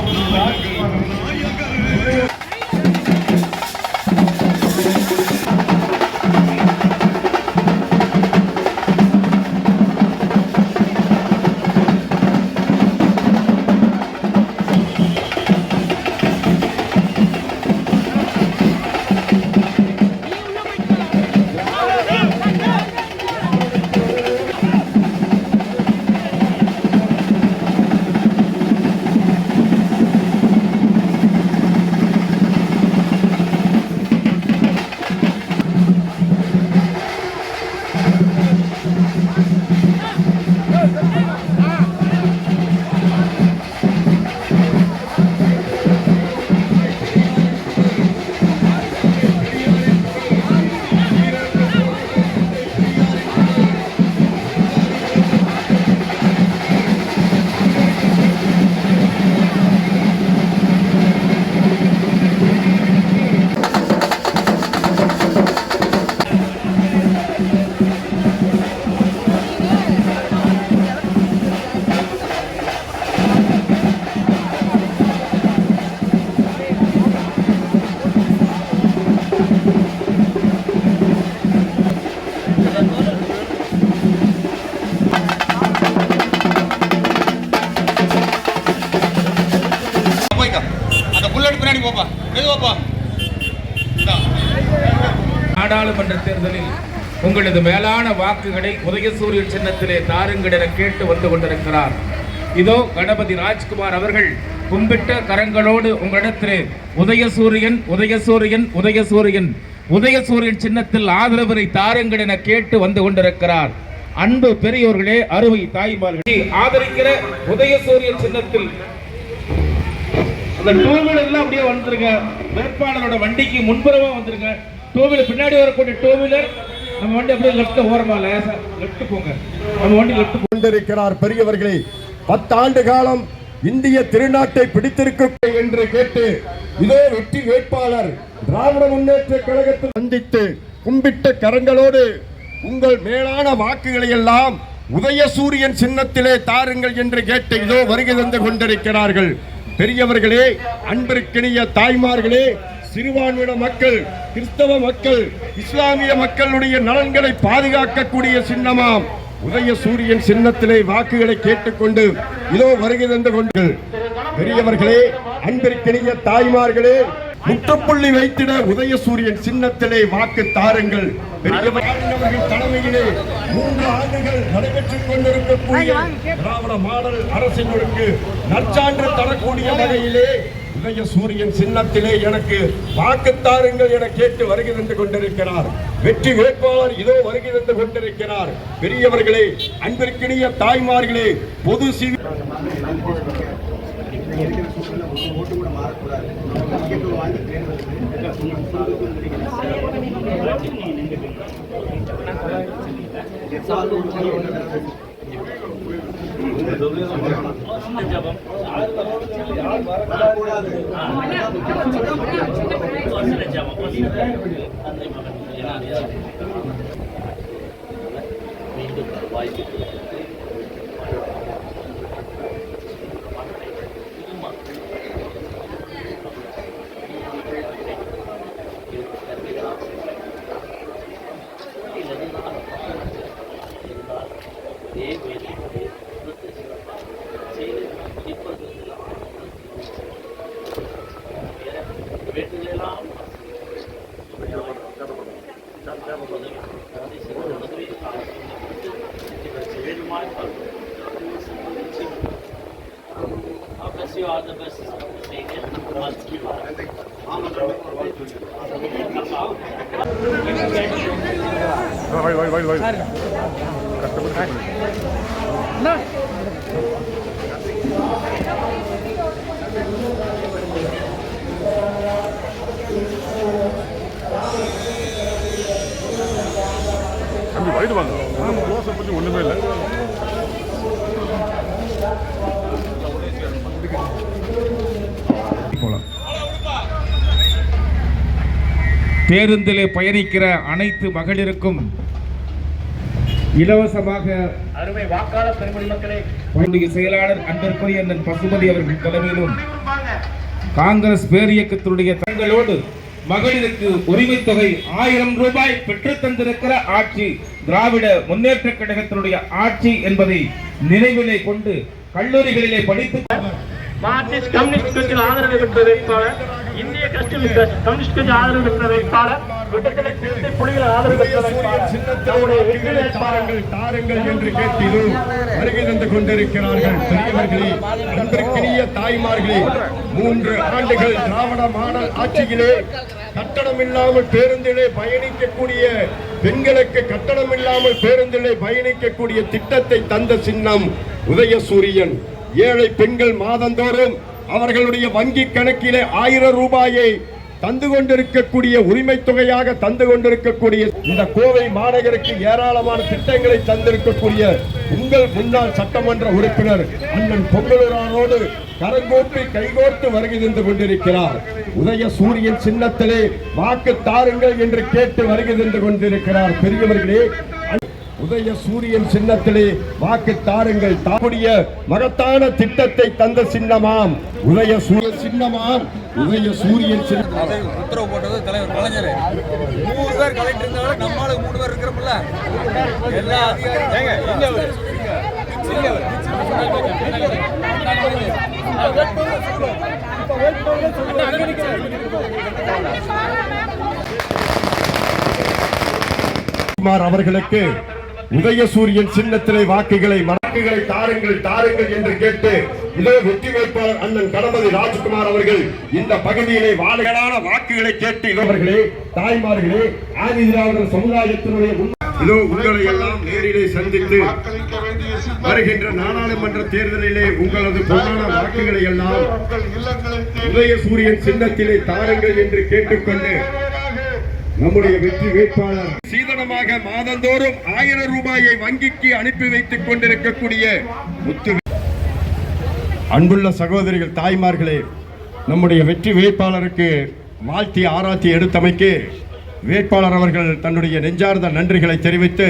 கணபதி ராஜ்குமார் முன்னாடி புல்லட் பின்னாடி போப்பா? மெதுவாப்பா நாடாளுமன்ற தேர்தலில் உங்களது மேலான வாக்குகளை உதயசூரியன் சின்னத்திலே தாருங்கள் என கேட்டு வந்து கொண்டிருக்கிறார். இதோ கணபதி ராஜ்குமார் அவர்கள் கும்பிட்ட கரங்களோடு உங்களிடத்திலே உதயசூரியன் உதயசூரியன் உதயசூரியன் உதயசூரியன் சின்னத்தில் ஆதரவரை தாருங்கள் என கேட்டு வந்து கொண்டிருக்கிறார். அன்பு பெரியோர்களே அருமை தாய்மார்களே ஆதரிக்கிற உதயசூரியன் சின்னத்தில் அந்த டூ வீலர் எல்லாம் அப்படியே வந்துருங்க. வேட்பாளரோட வண்டிக்கு முன்புறமா வந்துருங்க. டூ வீலர் பின்னாடி வரக்கூடிய டூ வீலர் நம்ம வண்டி அப்படியே லெஃப்ட் ஓரமா லேசா லெஃப்ட் போங்க. நம்ம வண்டி லெஃப்ட் கொண்டிருக்கிறார் பெரியவர்களே. பத்தாண்டு காலம் இந்திய திருநாட்டை பிடித்திருக்க என்று கேட்டு இதோ வெற்றி வேட்பாளர் திராவிட முன்னேற்ற கழகத்தில் சந்தித்து கும்பிட்ட கரங்களோடு உங்கள் மேலான வாக்குகளை எல்லாம் உதயசூரியன் சின்னத்திலே தாருங்கள் என்று கேட்டு இதோ வருகை தந்து கொண்டிருக்கிறார்கள். பெரியவர்களே அன்பிற்கினிய தாய்மார்களே சிறுபான்மையின மக்கள் கிறிஸ்தவ மக்கள் இஸ்லாமிய மக்களுடைய நலன்களை பாதுகாக்கக்கூடிய சின்னமாம். உதய சூரியன் சின்னத்திலே வாக்குகளை கேட்டுக்கொண்டு இதோ வருகை தந்து கொண்டு. பெரியவர்களே அன்பிற்கினிய தாய்மார்களே முற்றுப்புள்ளி வைத்திட உதயசூரியன் சின்னத்திலே வாக்கு தாருங்கள். தலைமையிலே மூன்று ஆண்டுகள் நடைபெற்றுக் கொண்டிருக்கக்கூடிய திராவிட மாடல் அரசினுக்கு நற்சான்று தரக்கூடிய வகையிலே உதய சூரியன் சின்னத்திலே எனக்கு வாக்கு தாருங்கள் என கேட்டு வருகை தந்து கொண்டிருக்கிறார். வெற்றி வேட்பாளர் இதோ வருகை தந்து கொண்டிருக்கிறார். பெரியவர்களே அன்பிற்கினிய தாய்மார்களே பொது இன்னைக்கு இருக்கிற சூழ்நிலை ஒரு ஓட்டு கூட மாறக்கூடாது முக்கியத்துவம் வாய்ந்த தேர்தல் எவ்வளவு மீண்டும் வாய்ப்பு தம்பி வயிறு வாங்க. ஒன்றும் பற்றி ஒன்றுமே இல்லை. பேருந்திலே பயணிக்கிற அனைத்து மகளிருக்கும் இலவசமாக அருமை வாக்காளர் பெருமொழி மக்களே. செயலாளர் அன்பிற்குரிய அண்ணன் பசுபதி அவர்கள் தலைமையிலும் காங்கிரஸ் பேரியக்கத்தினுடைய தங்களோடு மகளிருக்கு உரிமை தொகை ஆயிரம் ரூபாய் பெற்றுத் தந்திருக்கிற ஆட்சி திராவிட முன்னேற்ற கழகத்தினுடைய ஆட்சி என்பதை நினைவிலே கொண்டு கல்லூரிகளிலே படித்து மார்க்சிஸ்ட் கம்யூனிஸ்ட் கட்சியில் ஆதரவு பெற்ற வேட்பாளர் கம்யூனிஸ்ட் கட்சி ஆதரவு பெற்ற வேட்பாளர் விடுதலை சிறுத்தை புலிகள் ஆதரவு பெற்ற வேட்பாளர் தாருங்கள் என்று கேட்டிது வருகை தந்து கொண்டிருக்கிறார்கள். பெரியவர்களே அன்பிற்கினிய தாய்மார்களே மூன்று ஆண்டுகள் திராவிட மாடல் ஆட்சியிலே கட்டணம் இல்லாமல் பேருந்திலே பயணிக்கக்கூடிய பெண்களுக்கு கட்டணம் இல்லாமல் பேருந்திலே பயணிக்கக்கூடிய திட்டத்தை தந்த சின்னம் உதயசூரியன். ஏழை பெண்கள் மாதந்தோறும் அவர்களுடைய வங்கி கணக்கிலே ஆயிரம் ரூபாயை தந்து கொண்டிருக்கக்கூடிய உரிமை தொகையாக தந்து கொண்டிருக்கக்கூடிய இந்த கோவை மாநகருக்கு ஏராளமான திட்டங்களை தந்திருக்கக்கூடிய உங்கள் முன்னாள் சட்டமன்ற உறுப்பினர் அண்ணன் பொங்கலூரானோடு கரங்கோப்பி கைகோர்த்து வருகை தந்து கொண்டிருக்கிறார். உதய சூரியன் சின்னத்திலே வாக்கு தாருங்கள் என்று கேட்டு வருகை தந்து கொண்டிருக்கிறார். பெரியவர்களே உதய சூரியன் சின்னத்திலே வாக்கு தாருங்கள். தாக்கூடிய மகத்தான திட்டத்தை தந்த சின்னமாம். உதய சூரிய சின்னமாம். உதய சூரியன் சின்னம் உத்தரவு போட்டது தலைவர் கலைஞர். நூறு பேர் கலெக்டர் இருந்தாலும் நம்மளால மூணு பேர் இருக்கிறோம்ல. எல்லா? குமார் அவர்களுக்கு உதயசூரியன் சின்னத்திலே வாக்குகளை வாக்குகளை தாருங்கள் தாருங்கள் என்று கேட்டு இதோ வெற்றி வேட்பாளர் அண்ணன் கணபதி ராஜ்குமார் அவர்கள் இந்த பகுதியிலே வாழைகளான வாக்குகளை கேட்டு இவர்களே தாய்மார்களே ஆதி திராவிடர் சமுதாயத்தினுடைய இதோ உங்களை எல்லாம் நேரிலே சந்தித்து வருகின்ற நாடாளுமன்ற தேர்தலிலே உங்களது பொன்னான வாக்குகளை எல்லாம் உதய சூரியன் சின்னத்திலே தாருங்கள் என்று கேட்டுக்கொண்டு நம்முடைய வெற்றி வேட்பாளர். சீதனமாக மாதந்தோறும் ஆயிரம் ரூபாயை வங்கிக்கு அனுப்பி வைத்துக் கொண்டிருக்கக்கூடிய முத்து அன்புள்ள சகோதரிகள் தாய்மார்களே நம்முடைய வெற்றி வேட்பாளருக்கு வாழ்த்தி ஆராய்ச்சி எடுத்தமைக்கு வேட்பாளர் அவர்கள் தன்னுடைய நெஞ்சார்ந்த நன்றிகளை தெரிவித்து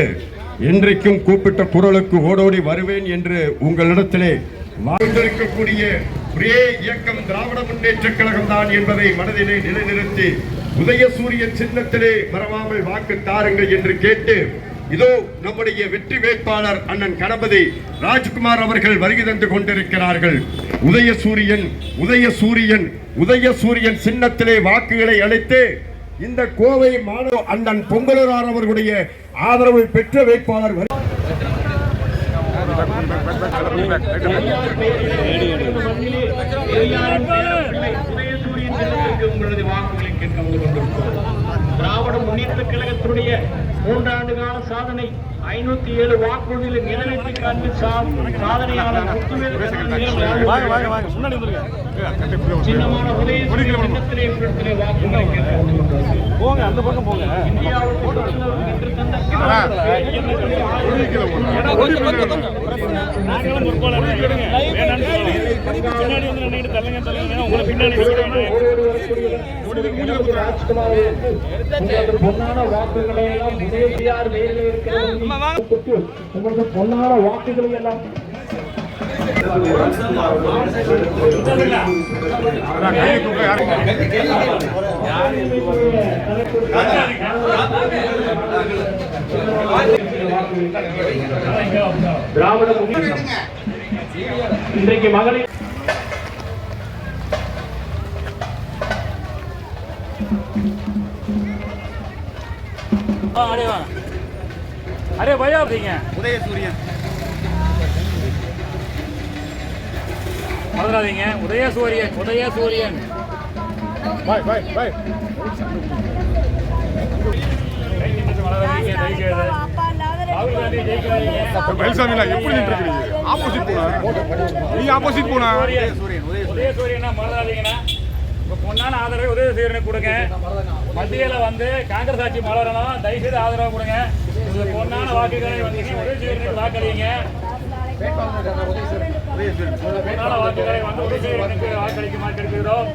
என்றைக்கும் கூப்பிட்ட குரலுக்கு ஓடோடி வருவேன் என்று உங்களிடத்திலே வாழ்ந்திருக்கக்கூடிய ஒரே இயக்கம் திராவிட முன்னேற்ற கழகம் தான் என்பதை மனதிலே நிலைநிறுத்தி உதயசூரியன் சின்னத்திலே மறவாமல் வாக்கு தாருங்கள் என்று கேட்டு இதோ நம்முடைய வெற்றி வேட்பாளர் அண்ணன் கணபதி ராஜ்குமார் அவர்கள் வருகை தந்து கொண்டிருக்கிறார்கள் உதயசூரியன் உதயசூரியன் உதயசூரியன் சின்னத்திலே வாக்குகளை அளித்து இந்த கோவை மாணவ அண்ணன் பொங்கலூரார் அவர்களுடைய ஆதரவை பெற்ற வேட்பாளர் வருகிறார் உங்களது வாக்குகளை கேட்க வந்து கொண்டிருக்கிறோம். திராவிட முன்னேற்ற கழகத்தினுடைய மூன்றாண்டு கால சாதனை ஐநூத்தி ஏழு வாக்குறுதிகளை நிறைவேற்றி காண்பி சாதனையாளர் சின்னமான உதய சின்னத்திலே வாக்குகளை கேட்க வந்து கொண்டிருக்கிறோம் இந்தியாவுக்கு பொன்னான வாக்குகளை எல்லாம் உதயசியார் பொன்னான வாக்குகளை எல்லாம் திராவிட இன்றைக்கு மகளிர் அரே பயா அப்படிங்க உதயசூரியன். மறந்துடாதீங்க. உதயசூரியன் உதயசூரியன். பாய் பாய் பாய். கை ராகுல் காந்தி எப்படி நின்று இருக்கிறீங்க ஆப்போசிட் போனா? நீங்க ஆப்போசிட் போனா? உதயசூரியனா மறந்துடாதீங்கன்னா பொண்ணான ஆதரவை உதயசூரியனுக்கு கொடுங்க மத்தியில் வந்து காங்கிரஸ் ஆட்சி மலரணும் தயவுசெய்து ஆதரவு கொடுங்க பொண்ணான வாக்குகளை வந்து உதயசூரியனுக்கு வாக்களிங்க. வாக்குகளை வந்து உதயசூரியனுக்கு வாக்களிக்க மாட்டேங்கிறோம்